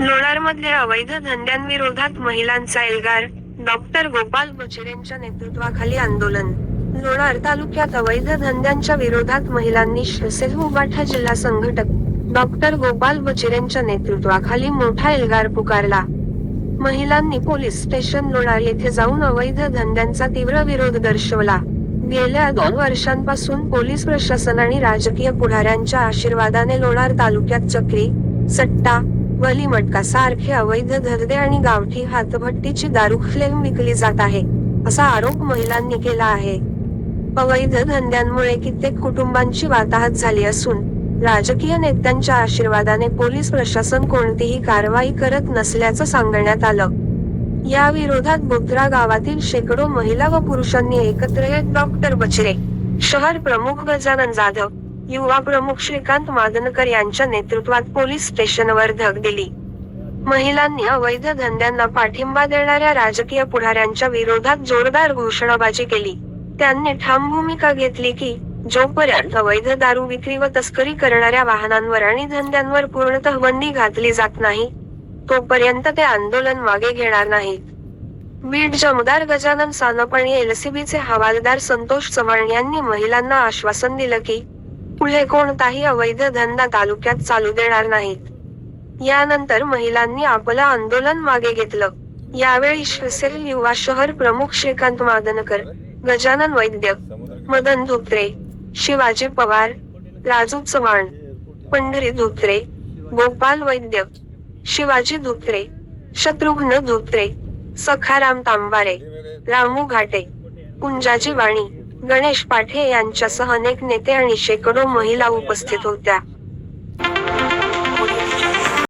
लोणारमधल्या अवैध धंद्यांविरोधात महिलांचा एल्गार. डॉक्टर गोपाल बचरेंच्या नेतृत्वाखाली आंदोलन. लोणार तालुक्यात अवैध धंद्यांच्या विरोधात महिलांनी श्रसेल उबाठा जिल्हा संघटक डॉक्टर गोपाल बचरेंच्या नेतृत्वाखाली मोठा एल्गार पुकारला. महिलांनी पोलीस स्टेशन लोणार येथे जाऊन अवैध धंद्यांचा तीव्र विरोध दर्शवला. गेल्या दोन वर्षांपासून पोलीस प्रशासन आणि राजकीय पुढाऱ्यांच्या आशीर्वादाने लोणार तालुक्यात चक्री सट्टा वली मटका सारखे अवैध धंदे आणि गावठी हातभट्टीची दारू फ्लेम विकली जात आहे असा आरोप महिलांनी केला आहे. अवैध धंद्यांमुळे कित्येक कुटुंबांची वाताहत झाली असून राजकीय नेत्यांच्या आशीर्वादाने पोलीस प्रशासन कोणतीही कारवाई करत नसल्याचं सांगण्यात आलं. या विरोधात बोत्रा गावातील शेकडो महिला व पुरुषांनी एकत्र येत डॉक्टर बचरे शहर प्रमुख गजानन जाधव युवा प्रमुख श्रीकांत मादनकर यांच्या नेतृत्वात पोलीस स्टेशनवर धग दिली. महिलांनी अवैध धंद्यांना पाठिंबा देणाऱ्या राजकीय पुढाऱ्यांच्या विरोधात जोरदार घोषणाबाजी केली. त्यांनी ठाम भूमिका घेतली की जोपर्यंत अवैध दारू विक्री व तस्करी करणाऱ्या वाहनांवर आणि धंद्यांवर पूर्णतः बंदी घातली जात नाही तोपर्यंत ते आंदोलन मागे घेणार नाहीत. बीड जमदार गजानन सानप आणि एलसीबीचे हवालदार संतोष चव्हाण यांनी महिलांना आश्वासन दिलं की पुढे कोणताही अवैध धंदा तालुक्यात चालू देणार नाहीत यानंतर महिलांनी आपलं आंदोलन मागे घेतलं. यावेळी शिवसेल युवा शहर प्रमुख श्रीकांत मादनकर गजानन वैद्य मदन धोत्रे शिवाजी पवार राजू चव्हाण पंढरी धोत्रे गोपाल वैद्य शिवाजी धोत्रे शत्रुघ्न धोत्रे सखाराम तांबारे रामू घाटे कुंजाजी वाणी गणेश पाठे यांच्यासह अनेक नेते आणि शेकडो महिला उपस्थित होत्या.